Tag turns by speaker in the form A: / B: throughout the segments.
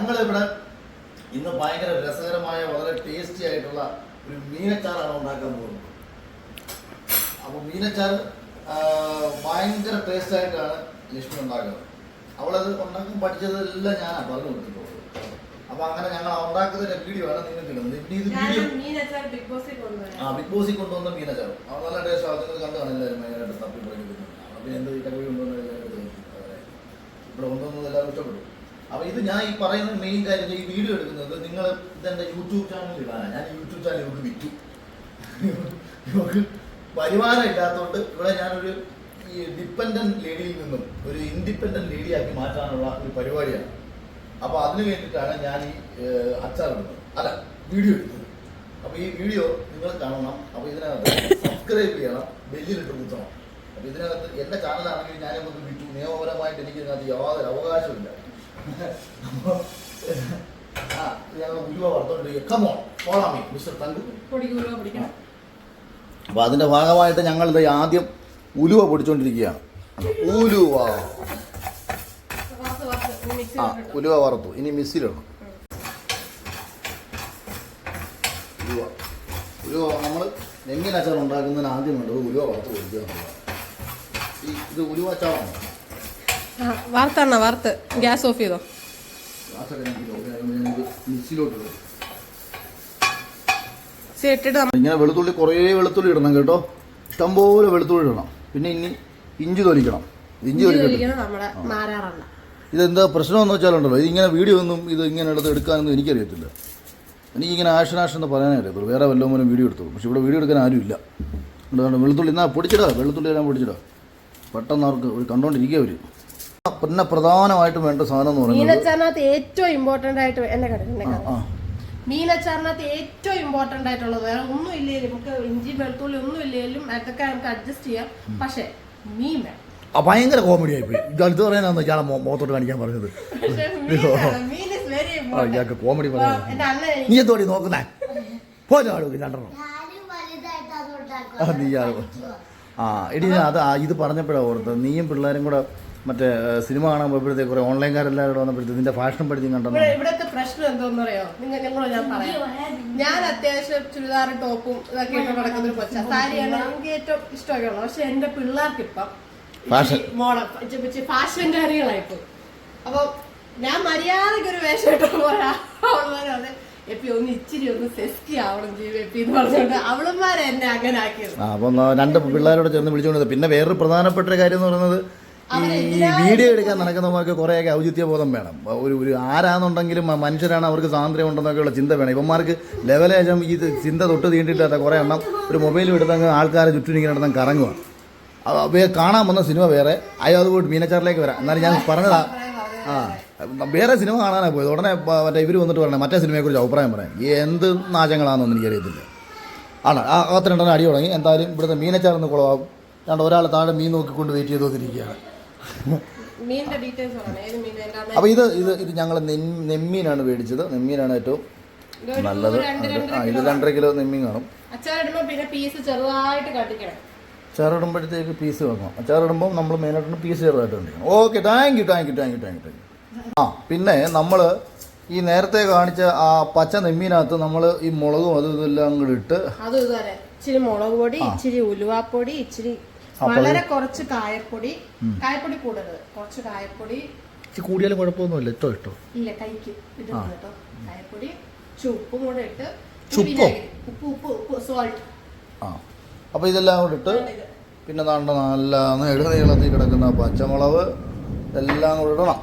A: ഞങ്ങളിവിടെ ഇന്ന് ഭയങ്കര രസകരമായ വളരെ ടേസ്റ്റി ആയിട്ടുള്ള ഒരു മീനച്ചാറാണ് ഉണ്ടാക്കാൻ പോകുന്നത്. അപ്പോൾ മീനച്ചാർ ഭയങ്കര ടേസ്റ്റ് ആയിട്ടാണ് ലക്ഷ്മി ഉണ്ടാക്കുന്നത്. അവളത് ഉണ്ടാക്കാൻ പഠിച്ചതെല്ലാം ഞാനാണ് പറഞ്ഞു കൊടുത്തിട്ടുള്ളത് അപ്പൊ അങ്ങനെ ഞങ്ങൾ ഉണ്ടാക്കുന്നതിന്റെ വീഡിയോ ആണ് നിങ്ങൾക്ക് ഇടുന്നത്. ആ ബിഗ് ബോസിൽ കൊണ്ടുവന്ന മീനച്ചാർ അത് നല്ല ടേസ്റ്റ് അത് നിങ്ങൾ കണ്ടു കാണില്ലായിരുന്നു അപ്പൊ തപ്പി പഠിക്കുന്നത് എന്ത് ഈ കഴിവ് കൊണ്ടുവന്ന എല്ലാവരും ഇത് അതെ. ഇവിടെ കൊണ്ടുവന്നത് എല്ലാവരും ഇഷ്ടപ്പെട്ടു ഇത് ഞാൻ ഈ പറയുന്ന മെയിൻ കാര്യം ഈ വീഡിയോ എടുക്കുന്നത് നിങ്ങൾ ഇതെന്റെ യൂട്യൂബ് ചാനൽ ഇടാനാണ് ഞാൻ യൂട്യൂബ് ചാനൽ ഇവർക്ക് വിറ്റു. ഇവർക്ക് വരുമാനം ഇല്ലാത്തതുകൊണ്ട് ഇവിടെ ഞാനൊരു ഈ ഡിപ്പെൻഡന്റ് ലേഡിയിൽ നിന്നും ഒരു ഇൻഡിപെൻഡന്റ് ലേഡിയാക്കി മാറ്റാനുള്ള ഒരു പരിപാടിയാണ്. അപ്പോൾ അതിന് വേണ്ടിയിട്ടാണ് ഞാൻ ഈ അച്ചാർ ഇടുന്നത്. അല്ല വീഡിയോ എടുക്കുന്നത് അപ്പോൾ ഈ വീഡിയോ നിങ്ങൾ കാണണം. അപ്പോൾ ഇതിനകത്ത് സബ്സ്ക്രൈബ് ചെയ്യണം. ബെല്ലിലിട്ട് കുത്തണം. അപ്പോൾ ഇതിനകത്ത് എന്റെ ചാനലാണെങ്കിൽ ഞാനിപ്പോൾ വിറ്റു നിയമപരമായിട്ട് എനിക്ക് ഇതിനകത്ത് യാതൊരു അവകാശമില്ല അപ്പോൾ അതിന്റെ അതിന്റെ ഭാഗമായിട്ട് ഞങ്ങൾ ഇത് ആദ്യം ഉലുവ പൊടിച്ചുകൊണ്ടിരിക്കുകയാണ് ഉലുവ. ആ ഉലുവ വറുത്തു. ഇനി മിസ്സിലിടണം ഉലുവ. ഉലുവ നമ്മൾ എങ്ങനെ അച്ചാർ ഉണ്ടാക്കുന്നതിന് ആദ്യം വേണ്ടത് ഉലുവ വറുത്ത് പൊടിക്കുക എന്നുള്ളതാണ്. ഈ ഇത് ഉലുവ അച്ചാറാണ്.
B: വറുത്തെണ്ണ വാർത്ത. ഗ്യാസ് ഓഫ് ചെയ്തോ?
A: ഇങ്ങനെ വെളുത്തുള്ളി കുറേ വെളുത്തുള്ളി ഇടണം കേട്ടോ. ഇഷ്ടംപോലെ വെളുത്തുള്ളി ഇടണം. പിന്നെ ഇനി ഇഞ്ചി തൊലിക്കണം. ഇഞ്ചി
B: തൊലിക്കണം
A: ഇതെന്താ പ്രശ്നമെന്ന് വെച്ചാലുണ്ടല്ലോ ഇത് ഇങ്ങനെ വീഡിയോ ഒന്നും ഇത് ഇങ്ങനെ എടുത്ത് എടുക്കാനൊന്നും എനിക്കറിയത്തില്ല. എനിക്കിങ്ങനെ ആഷൻ ആഷൻ എന്ന് പറയാനേ അറിയത്തുള്ളൂ. വേറെ വല്ലതും പോലും വീഡിയോ എടുത്തോളൂ പക്ഷെ ഇവിടെ വീഡിയോ എടുക്കാൻ ആരുമില്ല അതുകൊണ്ട് വെളുത്തുള്ളി എന്നാ പൊടിച്ചിടാ വെളുത്തുള്ളി എല്ലാം പൊടിച്ചിടാ. പെട്ടെന്ന് അവർക്ക് കണ്ടോണ്ടിരിക്കുക അവർ പിന്നെ പ്രധാനമായിട്ടും വേണ്ട സാധനം എന്ന് പറയുന്നത്
B: മീനച്ചാറിനകത്ത് ഏറ്റവും ഇമ്പോർട്ടന്റ് ആയിട്ട് എന്നെ കട എന്നെ
A: ആ,
B: മീനച്ചാറിനകത്ത് ഏറ്റവും ഇമ്പോർട്ടന്റ് ആയിട്ടുള്ളത് വേറെ ഒന്നും ഇല്ലെങ്കിലും നമുക്ക് ഇഞ്ചി വെളുത്തുള്ളി ഒന്നും ഇല്ലെങ്കിലും അതൊക്കെ നമുക്ക് അഡ്ജസ്റ്റ് ചെയ്യാം. പക്ഷെ മീൻ വേണം.
A: ഭയങ്കര കോമഡി ആയിപ്പോയി അടുത്ത് പറയാനാന്ന് ഇയാളെ മോ- മുഖത്തോട്ട് കാണിക്കാൻ പറഞ്ഞത്. ഇയാൾക്ക് കോമഡി
B: എന്റെ
A: നീ എന്തോടി നോക്കുന്നേ? പോലെ ആളുകൾ രണ്ടെണ്ണം.
C: ഞാനും വലുതായിട്ട് അത് ഉണ്ടാക്കും.
A: ആ, നീ ആ- ആ എടി അത് ഇത് പറഞ്ഞപ്പോഴാണ് ഓർത്തത്. നീയും പിള്ളേരും കൂടെ മറ്റേ സിനിമ കാണാൻ പോയപ്പോഴത്തേക്ക് കുറേ ഓൺലൈൻകാരെല്ലാവരും വന്നപ്പോഴത്തേക്ക് നിന്റെ ഫാഷൻ പഠിച്ചും കണ്ടോ
B: ഇവിടത്തെ പ്രശ്നം എന്തോന്ന് അറിയോ നിങ്ങൾ ഞങ്ങളോ ഞാൻ പറയാം. ഞാൻ അത്യാവശ്യം ചുരിദാറും ടോപ്പും ഇതൊക്കെ ഇട്ട് നടക്കുന്ന ഒരു കൊച്ച. സാരിയാണ് എനിക്ക് ഏറ്റവും ഇഷ്ടമൊക്കെ ഉള്ളത്. പക്ഷെ എന്റെ പിള്ളേർക്ക് ഇപ്പം ഫാഷൻ. കാര്യങ്ങളായിപ്പോ അപ്പൊ ഞാൻ മര്യാദയ്ക്ക് ഒരു വേഷം ഇട്ട് അവളുമാരെ അതെ എപ്പി ഒന്ന് ഇച്ചിരി ഒന്ന് സെസ്കി ആവണം ജീവ എപ്പി എന്ന് പറഞ്ഞുകൊണ്ട് അവളന്മാരെ എന്നെ അങ്ങനെ ആക്കിയത്
A: അപ്പം രണ്ട് പിള്ളേരോട് ചേർന്ന് വിളിച്ചുകൊണ്ട് പിന്നെ വേറൊരു പ്രധാനപ്പെട്ട കാര്യം എന്ന് പറയുന്നത് ഈ വീഡിയോ എടുക്കാൻ നടക്കുന്നവർക്ക് കുറേയൊക്കെ ഔചിത്യ ബോധം വേണം. ഒരു ഒരു ആരാന്നുണ്ടെങ്കിലും മനുഷ്യരാണ് അവർക്ക് സ്വാതന്ത്ര്യം ഉണ്ടെന്നൊക്കെയുള്ള ചിന്ത വേണം. ഇവന്മാർക്ക് ലെവലേജം ഈ ചിന്ത തൊട്ട് തീണ്ടിട്ടാത്ത കുറേ എണ്ണം ഒരു മൊബൈലും എടുത്തങ്ങ് ആൾക്കാരെ ചുറ്റും ഇങ്ങനെ നടന്ന് കറങ്ങുക കാണാൻ വന്ന സിനിമ വേറെ. അയ്യോ അത് പോയിട്ട് മീനച്ചാറിലേക്ക് വരാം. എന്നാലും ഞാൻ പറഞ്ഞതാ. ആ വേറെ സിനിമ കാണാനാണ് പോയത്. ഉടനെ മറ്റേ ഇവർ വന്നിട്ട് പറഞ്ഞത് മറ്റേ സിനിമയെക്കുറിച്ച് അഭിപ്രായം പറയാം. എന്ത് നാശങ്ങളാണെന്നൊന്നും എനിക്കറിയത്തില്ല. ആണ്? ആ അത്ര രണ്ടെണ്ണം അടി തുടങ്ങി. എന്തായാലും ഇവിടുത്തെ മീനച്ചാറൊന്ന് കുളമാകും. രണ്ട് ഒരാൾ താഴെ മീൻ നോക്കിക്കൊണ്ട് വെയിറ്റ്
B: ചെയ്തോണ്ടിരിക്കുകയാണ്.
A: അപ്പോൾ ഇത് ഇത് ഇത് ഞങ്ങൾ നെമ്മീനാണ് മേടിച്ചത് നെമ്മീനാണ് ഏറ്റവും നല്ലത്. ആ ഇത് രണ്ടര കിലോ നെമ്മീൻ കാണും. അച്ചാറിടുമ്പോഴത്തേക്ക് പീസ് വെക്കണം. അച്ചാറിടുമ്പോൾ നമ്മൾ മെയിനായിട്ട് പീസ് ചെറുതായിട്ട് കണ്ടിരിക്കണം. Okay thank you thank you thank you thank you thank you ആ പിന്നെ നമ്മൾ ഈ നേരത്തെ കാണിച്ച ആ പച്ച നെമ്മീനകത്ത് നമ്മൾ ഈ മുളകും അതും ഇതെല്ലാം കൂടി ഇട്ട്
B: ഇച്ചിരി മുളക് പൊടി ഇച്ചിരി ഉലുവാപ്പൊടി ഇച്ചിരി വളരെ കുറച്ച് കായപ്പൊടി കായപ്പൊടി കൂടരുത് കുറച്ച് കായപ്പൊടി
A: കൂടിയാലും കുഴപ്പമൊന്നുമില്ല. ഇട്ടോ ഇട്ടോ.
B: ഇല്ല കൈക്ക് ഇടുന്നു കേട്ടോ. കായപ്പൊടി ചുപ്പും ഉപ്പും കൂടെ ഇട്ട്? ഉപ്പ്? ഉപ്പ് ഉപ്പ് സോൾട്ട്
A: ആ. അപ്പോൾ ഇതെല്ലാം കൂടി ഇട്ട് പിന്നെ നാണ്ട നല്ല നെടുനീളത്തിൽ കിടക്കുന്ന പച്ചമുളക്. എല്ലാം കൂടി ഇടണം.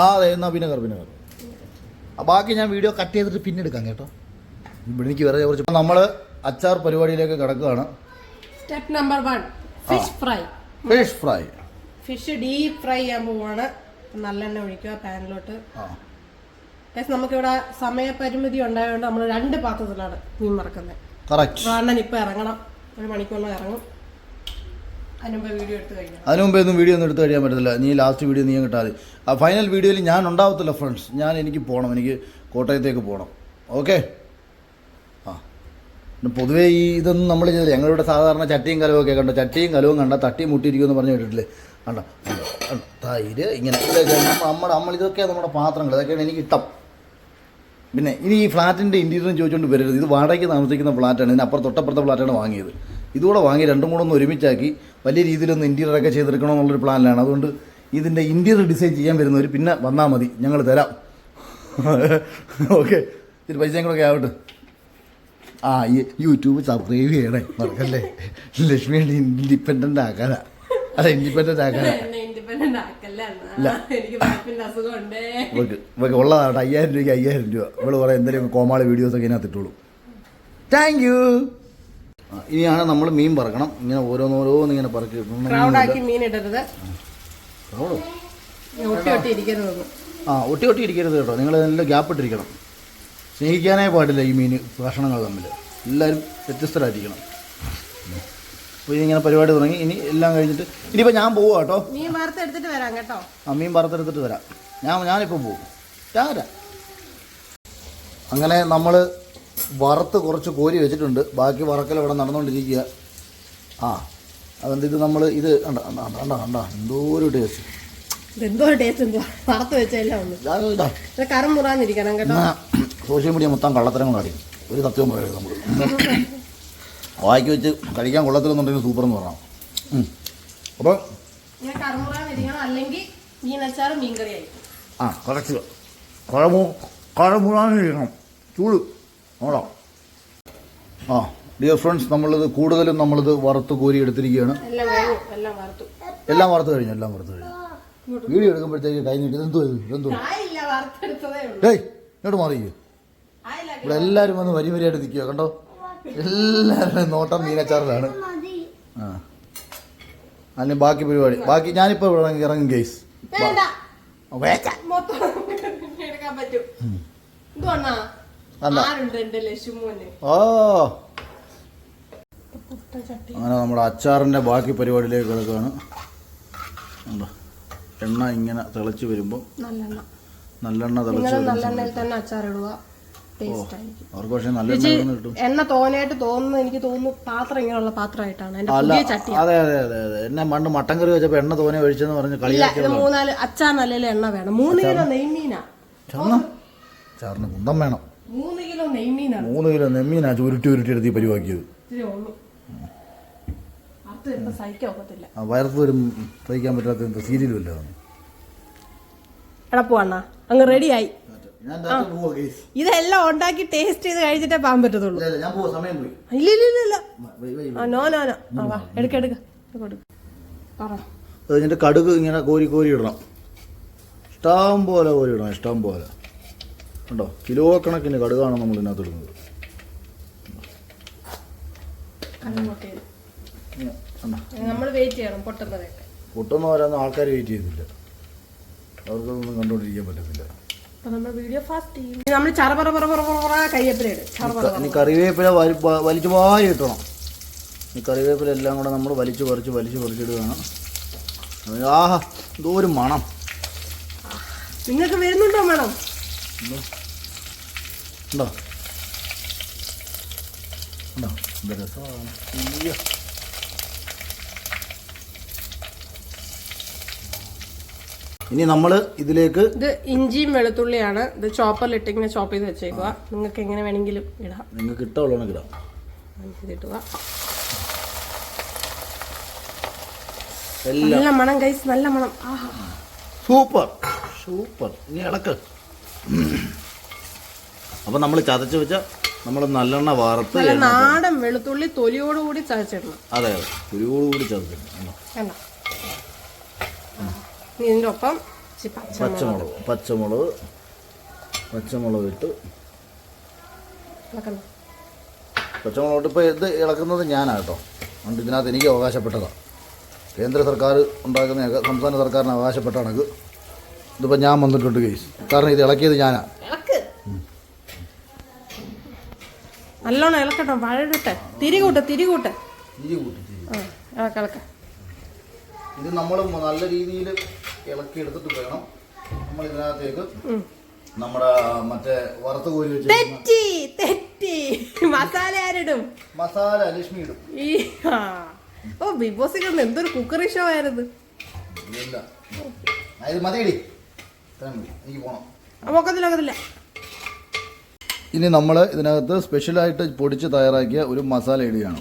A: ആ അതെ എന്നാ വിനെഗർ വിനെഗർ. ബാക്കി ഞാൻ വീഡിയോ കട്ട് ചെയ്തിട്ട് പിന്നെ എടുക്കാം കേട്ടോ. ഇവിടെ എനിക്ക് വേറെ കുറച്ച് നമ്മൾ അച്ചാർ പരിപാടിയിലേക്ക് കിടക്കുകയാണ്.
B: Step number one fish fry
A: fish fry
B: fish deep fry ചെയ്യാൻ പോവാണ് നല്ലെണ്ണ ഒഴിക്കുക പാനിലോട്ട്. നമുക്കിവിടെ സമയപരിമിതി ഉണ്ടായതുകൊണ്ട് നമ്മൾ രണ്ട് പാത്രത്തിലാണ് മീൻ മറക്കുന്നത് കാരണം ഇപ്പൊ ഇറങ്ങണം. ഒരു മണിക്കൂറിൽ ഇറങ്ങും.
A: അതിനു മുമ്പേ ഒന്നും വീഡിയോ ഒന്നും എടുത്ത് കഴിയാൻ പറ്റത്തില്ല. നീ ലാസ്റ്റ് വീഡിയോ നീ കിട്ടാതെ ആ ഫൈനൽ വീഡിയോയിൽ ഞാൻ ഉണ്ടാവത്തില്ല ഫ്രണ്ട്സ് ഞാൻ എനിക്ക് പോകണം എനിക്ക് കോട്ടയത്തേക്ക് പോകണം ഓക്കെ പൊതുവേ ഈ ഇതൊന്നും നമ്മൾ ചെയ്തില്ല. ഞങ്ങളിവിടെ സാധാരണ ചട്ടിയും കലവും ഒക്കെ കണ്ടോ? ചട്ടിയും കലവും കണ്ട തട്ടി മുട്ടിയിരിക്കുമെന്ന് പറഞ്ഞു കേട്ടിട്ടില്ലേ? കണ്ടോ. തൈര് ഇങ്ങനെ. നമ്മുടെ നമ്മൾ ഇതൊക്കെയാണ് നമ്മുടെ പാത്രങ്ങൾ. ഇതൊക്കെയാണ് എനിക്ക് ഇഷ്ടം. പിന്നെ ഇനി ഈ ഫ്ലാറ്റിന്റെ ഇന്റീരിയറും ചോദിച്ചുകൊണ്ട് വരരുത്. ഇത് വാടകയ്ക്ക് താമസിക്കുന്ന ഫ്ലാറ്റാണ്. ഇതിനപ്പുറം തൊട്ടപ്പുറത്തെ ഫ്ലാറ്റാണ് വാങ്ങിയത്. ഇതുകൂടെ വാങ്ങി രണ്ടും കൂടെ ഒന്ന് ഒരുമിച്ചാക്കി വലിയ രീതിയിലൊന്ന് ഇന്റീരിയറൊക്കെ ചെയ്തെടുക്കണം എന്നുള്ളൊരു പ്ലാനിലാണ്. അതുകൊണ്ട് ഇതിന്റെ ഇന്റീരിയർ ഡിസൈൻ ചെയ്യാൻ വരുന്നവർ പിന്നെ വന്നാൽ മതി. ഞങ്ങൾ തരാം. ഓക്കെ ഇത്തിരി പൈസയും കൂടെ ഒക്കെ ആവട്ടെ. ആ ഈ യൂട്യൂബ് സബ്സ്ക്രൈബ് ചെയ്യണേ. മറക്കല്ലേ? ലക്ഷ്മി ഇൻഡിപെൻഡന്റ് ആക്കാനാ. അല്ല ഇൻഡിപെൻഡന്റ് ആക്കാനാ.
B: ഇൻഡിപെൻഡന്റ് അസുഖമുണ്ടേ
A: ഇവക്ക് ഉള്ളതാട്ടെ അയ്യായിരം രൂപയ്ക്ക് അയ്യായിരം രൂപ. ഇവൾ പറയാം എന്തെങ്കിലും കോമാളി വീഡിയോസൊക്കെ ഇതിനകത്ത് ഇട്ടുള്ളൂ താങ്ക് യു ഇനിയാണ് നമ്മൾ മീൻ പറക്കണം. ഇങ്ങനെ ഓരോന്നോരോന്ന് ഇങ്ങനെ പറക്കി ആ ഒട്ടി ഒട്ടി ഇരിക്കരുത് കേട്ടോ. നിങ്ങൾ നല്ല ഗ്യാപ്പ് ഇട്ടിരിക്കണം. സ്നേഹിക്കാനേ പാടില്ല ഈ മീൻ ഭക്ഷണങ്ങൾ തമ്മിൽ. എല്ലാവരും വ്യത്യസ്തരായിരിക്കണം. അപ്പോൾ ഇങ്ങനെ പരിപാടി തുടങ്ങി. ഇനി എല്ലാം കഴിഞ്ഞിട്ട് ഇനിയിപ്പോൾ ഞാൻ പോവാ കേട്ടോ.
B: മീൻ വറുത്തെടുത്തിട്ട് വരാം കേട്ടോ.
A: ആ മീൻ വറുത്തെടുത്തിട്ട് വരാം. ഞാൻ ഞാനിപ്പോൾ പോകും ഞാൻ വരാം. അങ്ങനെ നമ്മൾ വറുത്ത് കുറച്ച് കോരി വെച്ചിട്ടുണ്ട്. ബാക്കി വറക്കൽ ഇവിടെ നടന്നുകൊണ്ടിരിക്കുക. ആ അതുകൊണ്ട് ഇത് നമ്മൾ ഇത് കണ്ട? കണ്ട കണ്ട കണ്ട? എന്തോ ഒരു ടേസ്റ്റ്
B: ഇതെന്തോ ടേസ്റ്റ് എന്തോ വറുത്ത് വെച്ചെല്ലാം ഒന്ന് ഇത് കരം മുറാന്നിരിക്കണം കേട്ടോ.
A: സോഷ്യൽ മീഡിയ മൊത്തം കള്ളത്തരങ്ങൾ കാണിക്കും. ഒരു സത്യവും പറയരുത് നമ്മൾ വായിക്ക് വെച്ച് കഴിക്കാൻ കൊള്ളത്തില്ലെന്നുണ്ടെങ്കിൽ സൂപ്പർ എന്ന് പറയാം
B: അപ്പം അല്ലെങ്കിൽ മീനച്ചാറും
A: ആ കുറച്ച് കുഴമു കുഴമുറാനിരിക്കണം ചൂട്. നോടാം. ആ ഡിയർ ഫ്രണ്ട്സ് നമ്മളിത് കൂടുതലും നമ്മളിത് വറുത്ത് കോരി എടുത്തിരിക്കുകയാണ്.
B: എല്ലാം വറുത്ത്
A: കഴിഞ്ഞു എല്ലാം വറുത്ത് കഴിഞ്ഞു. വീഡിയോ എടുക്കുമ്പോഴത്തേക്ക്
B: കൈ നീട്ടി. എന്തോ
A: എന്തോ ഇങ്ങോട്ട്
B: ആയില്ല
A: ഇവിടെ എല്ലാവരും വന്ന് വരി വരിയായിട്ട് നിൽക്കുക കണ്ടോ? എല്ലാവരുടെയും നോട്ടം മീനച്ചാറിലാണ്. ആ. അതിന് ബാക്കി പരിപാടി. ബാക്കി ഞാനിപ്പോൾ ഇവിടെ ഇറങ്ങി കേസ് അല്ല. ഓ. അങ്ങനെ നമ്മുടെ അച്ചാറിന്റെ ബാക്കി പരിപാടിയിലേക്ക് കിടക്കുകയാണ്. കണ്ടോ? എണ്ണ ഇങ്ങനെ തിളച്ച് വരുമ്പോൾ
B: നല്ലെണ്ണ.
A: നല്ലെണ്ണ തിളച്ച്
B: നിങ്ങൾ നല്ലെണ്ണയിൽ തന്നെ അച്ചാറിടുക ടേസ്റ്റ് ആയിരിക്കും.
A: അവർക്ക് പക്ഷേ നല്ല എണ്ണ കിട്ടും.
B: എണ്ണ തോനെയായിട്ട് തോന്നുന്നു എനിക്ക് തോന്നുന്നു പാത്രം ഇങ്ങനെയുള്ള പാത്രമായിട്ടാണ്. എന്റെ
A: അല്ല
B: പുതിയ ചട്ടി.
A: അതെ അതെ അതെ അതെ. എന്നെ മണ്ണ് മട്ടൻ കറി വെച്ചപ്പോൾ എണ്ണ തോനെ ഒഴിച്ചെന്ന് പറഞ്ഞ്
B: ഇല്ല ഇത് മൂന്നാൽ അച്ചാറിനല്ലേ എണ്ണ വേണം. മൂന്ന് കിലോ നെയ്മീനാ.
A: ചന്ന ചാറിന് കുന്തം വേണം.
B: മൂന്ന് കിലോ നെയ്മീനാണ്.
A: മൂന്ന് കിലോ നെമ്മീനാ ചുരുട്ടി ഉരുട്ടി എടുത്ത് ഈ പരിവാക്കിയത്.
B: സഹിക്കാൻ ഒക്കത്തില്ല.
A: പറ്റാത്ത എന്താ സീരിയലും ഇല്ല
B: എടാ പോവാണ്ണ അങ്ങ് റെഡിയായി ഇതെല്ലാം ഉണ്ടാക്കി ടേസ്റ്റ് ചെയ്ത് കഴിച്ചിട്ടേ പോകാൻ പറ്റത്തുള്ളൂ.
A: ഇല്ല ഇല്ല ഞാൻ പോവാ സമയം പോയി.
B: ഇല്ല ഇല്ല ഇല്ല ഇല്ല.
A: Why, why,
B: no no no. ആ വാ എടുക്ക എടുക്ക. ഇത് പറ.
A: അത് കഴിഞ്ഞിട്ട് കടുക് ഇങ്ങനെ കോരി കോരി ഇടണം. ഇഷ്ടം പോലെ കോരി ഇടണം ഇഷ്ടം പോലെ. കണ്ടോ? കിലോ കണക്കിന് കടുകാണ് നമ്മൾ ഇതിനകത്ത് ഇടുന്നത്
B: അങ്ങോട്ട് ഇട്.
A: ഇങ്ങനെ, കണ്ടോ
B: നമ്മൾ വെയിറ്റ് ചെയ്യണം പൊട്ടുന്നതൊക്കെ
A: പൊട്ടുന്ന വരാന്ന് ആൾക്കാർ വെയിറ്റ് ചെയ്യുന്നില്ല. അവർക്കൊന്നും കണ്ടുകൊണ്ടിരിക്കാൻ പറ്റത്തില്ല. ഇനി കറിവേപ്പില വലിച്ചു വാരി കിട്ടണം ഈ കറിവേപ്പില എല്ലാം കൂടെ നമ്മൾ വലിച്ചു പറിച്ച് വലിച്ചു പറിച്ചിടുകയാണ്. ആഹാ എന്തോ ഒരു മണം.
B: നിങ്ങൾക്ക് വരുന്നുണ്ടോ മണം?
A: ഉണ്ടോ? ഉണ്ടോ? രസമാണ്. ഇനി നമ്മൾ ഇതിലേക്ക്
B: ഇത് ഇഞ്ചിയും വെളുത്തുള്ളിയാണ്. ഇത് ചോപ്പറിൽ ഇട്ട് ഇങ്ങനെ ചോപ്പ് ചെയ്ത് വെച്ചേക്കുക. നിങ്ങൾക്ക് എങ്ങനെ വേണമെങ്കിലും ഇടാം.
A: നിങ്ങൾക്ക് ഇട്ടുള്ള ഇടാം.
B: ഇതിട്ടുക നല്ല മണം കൈസ് നല്ല മണം.
A: സൂപ്പർ. സൂപ്പർ. ഇനി ഇളക്ക് അപ്പം നമ്മൾ ചതച്ച് വെച്ച നമ്മൾ നല്ലെണ്ണ എണ്ണ
B: നാടൻ വെളുത്തുള്ളി തൊലിയോടുകൂടി ചതച്ചിടണം.
A: അതെ അതെ.
B: തൊലിയോടുകൂടി ചതച്ചിടണം. ഇതിന്റെ ഒപ്പം പച്ചമുളക്.
A: പച്ചമുളക് പച്ചമുളക് ഇട്ട്. പച്ചമുളക് ഇട്ട് ഇപ്പോൾ ഇത് ഇളക്കുന്നത് ഞാനാണ് കേട്ടോ. അതുകൊണ്ട് ഇതിനകത്ത് എനിക്ക് അവകാശപ്പെട്ടതാണ് കേന്ദ്ര സർക്കാർ ഉണ്ടാക്കുന്ന സംസ്ഥാന സർക്കാരിന് അവകാശപ്പെട്ടാണ് ഇത്. ഇതിപ്പോൾ ഞാൻ വന്നിട്ടുണ്ട് കേസ് കാരണം ഇത് ഇളക്കിയത് ഞാനാണ്
B: നല്ലോണം ഇളക്കട്ടോ വഴടട്ടെ. തിരികൂട്ടെ തിരികൂട്ടെ. ഇളക്ക ഇളക്ക.
A: ഇത് നമ്മൾ നല്ല രീതിയിൽ ഇളക്കി എടുത്തിട്ട് വേണം നമ്മൾ ഇതിനകത്തേക്ക് നമ്മുടെ മറ്റേ വറുത്ത് കോരി വെച്ച്
B: തെറ്റി മസാല ആരിടും?
A: മസാല ലക്ഷ്മി ഇടും.
B: ഓ ബിഗ് ബോസ് എന്തൊരു കുക്കറി ഷോ ആയിരുന്നു.
A: മതിയടി എനിക്ക് പോണം.
B: ഒക്കത്തില്ല ഒക്കത്തില്ല
A: ഇനി നമ്മൾ ഇതിനകത്ത് സ്പെഷ്യലായിട്ട് പൊടിച്ച് തയ്യാറാക്കിയ ഒരു മസാല ഇടിയാണ്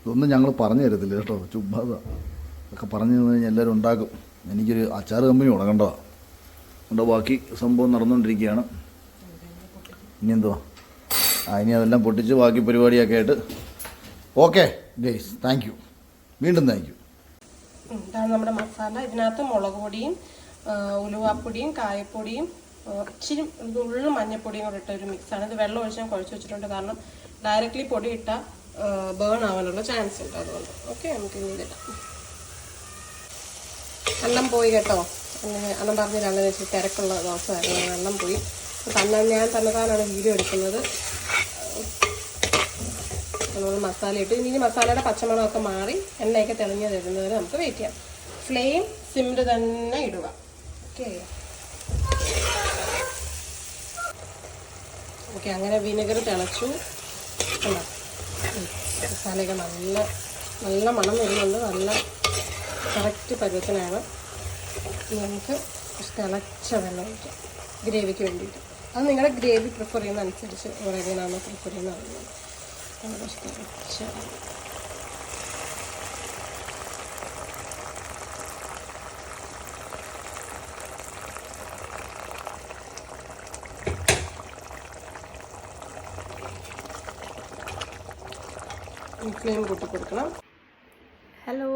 A: ഇതൊന്നും ഞങ്ങൾ പറഞ്ഞു തരത്തില്ല കേട്ടോ. ചുമ്മാതാ. ഒക്കെ പറഞ്ഞു തന്നു കഴിഞ്ഞാൽ എല്ലാവരും ഉണ്ടാക്കും. എനിക്കൊരു അച്ചാർ കമ്പനി തുടങ്ങേണ്ടതാണ് അതുകൊണ്ട് ബാക്കി സംഭവം നടന്നുകൊണ്ടിരിക്കുകയാണ്. ഇനി എന്തുവാ ആ ഇനി അതെല്ലാം പൊട്ടിച്ച് ബാക്കി പരിപാടിയൊക്കെ ആയിട്ട്. ഓക്കെ ഗൈസ് താങ്ക് യു വീണ്ടും താങ്ക് യു
B: നമ്മുടെ മസാല. ഇതിനകത്ത് മുളക് പൊടിയും ഉലുവാപ്പൊടിയും കായപ്പൊടിയും ഇച്ചിരി ഉള്ളു മഞ്ഞപ്പൊടിയും കൂടെ ഇട്ട ഒരു മിക്സാണ് ഇത് വെള്ളം ഒഴിച്ച് ഞാൻ കുഴച്ച് വെച്ചിട്ടുണ്ട്. കാരണം ഡയറക്റ്റ്ലി പൊടി ഇട്ടാൽ ബേൺ ആവാനുള്ള ചാൻസ് ഉണ്ട് അതുകൊണ്ട്. ഓക്കെ നമുക്ക് ഇനി ഇതിടാം. അന്നം പോയി കേട്ടോ. അണ്ണം പറഞ്ഞില്ല അണ്ണൻ വെച്ച് തിരക്കുള്ള ദിവസമായിരുന്നു. അന്നം പോയി. തന്ന ഞാൻ തന്നതാണ് വീഡിയോ എടുക്കുന്നത്. നമ്മൾ മസാല ഇട്ട് ഇനി മസാലയുടെ പച്ചമണമൊക്കെ മാറി എണ്ണയൊക്കെ തെളിഞ്ഞ് തരുന്നത് വരെ നമുക്ക് വെയിറ്റ് ചെയ്യാം. ഫ്ലെയിം സിമ്മിൽ തന്നെ ഇടുക. ഓക്കെ ഓക്കെ അങ്ങനെ വിനെഗർ തിളച്ചു. മസാലയൊക്കെ നല്ല നല്ല മണം വരുന്നുണ്ട്. നല്ല കറക്റ്റ് പരുവത്തിനാണ് നമുക്ക് തിളച്ച വെള്ളം ഒഴിക്കാം. ഗ്രേവിക്ക് വേണ്ടിയിട്ട്. അത് നിങ്ങളുടെ ഗ്രേവി പ്രിഫർ ചെയ്യുന്ന അനുസരിച്ച് ഓരോന്നാണ് പ്രിഫർ തിളച്ച ഫ്ലെയിം കൂട്ടി കൊടുക്കണം. ഹലോ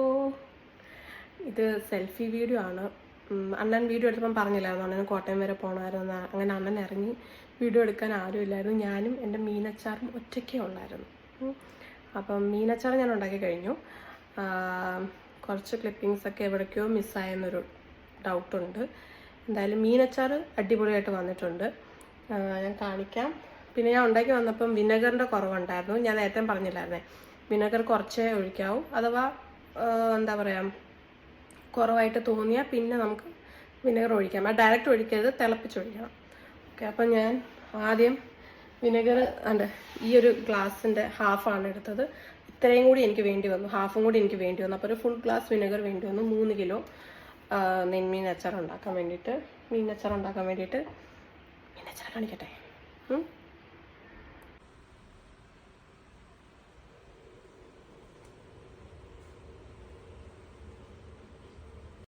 B: ഇത് സെൽഫി വീഡിയോ ആണ്. അണ്ണൻ വീഡിയോ എടുത്തപ്പം പറഞ്ഞില്ലായിരുന്നു. അണ്ണന് കോട്ടയം വരെ പോകണമായിരുന്നു അങ്ങനെ അണ്ണൻ ഇറങ്ങി വീഡിയോ എടുക്കാൻ ആരുമില്ലായിരുന്നു ഞാനും എന്റെ മീനച്ചാറും ഒറ്റയ്ക്കേ ഉള്ളായിരുന്നു. അപ്പം മീനച്ചാർ ഞാൻ ഉണ്ടാക്കി കഴിഞ്ഞു. കുറച്ച് ക്ലിപ്പിങ്സ് ഒക്കെ എവിടേക്കോ മിസ്സായെന്നൊരു ഡൗട്ടുണ്ട് എന്തായാലും മീനച്ചാർ അടിപൊളിയായിട്ട് വന്നിട്ടുണ്ട്. ഞാൻ കാണിക്കാം. പിന്നെ ഞാൻ ഉണ്ടാക്കി വന്നപ്പം വിനെഗറിന്റെ കുറവുണ്ടായിരുന്നു. ഞാൻ നേരത്തെ പറഞ്ഞില്ലായിരുന്നേ. വിനെഗർ കുറച്ചേ ഒഴിക്കാവൂ. അഥവാ എന്താ പറയുക കുറവായിട്ട് തോന്നിയാൽ പിന്നെ നമുക്ക് വിനെഗർ ഒഴിക്കാം. ആ ഡയറക്റ്റ് ഒഴിക്കരുത് തിളപ്പിച്ചൊഴിക്കണം ഓക്കെ അപ്പം ഞാൻ ആദ്യം വിനെഗർ അണ്ട് ഈ ഒരു ഗ്ലാസിന്റെ ഹാഫാണ് എടുത്തത്. ഇത്രയും കൂടി എനിക്ക് വേണ്ടി വന്നു. ഹാഫും കൂടി എനിക്ക് വേണ്ടി വന്നു. അപ്പോൾ ഒരു ഫുൾ ഗ്ലാസ് വിനെഗർ വേണ്ടി വന്നു. മൂന്ന് കിലോ നെന്മീൻ അച്ചാർ ഉണ്ടാക്കാൻ വേണ്ടിയിട്ട്. മീൻ അച്ചാർ ഉണ്ടാക്കാൻ വേണ്ടിയിട്ട്. മീൻ അച്ചാർ കാണിക്കട്ടെ?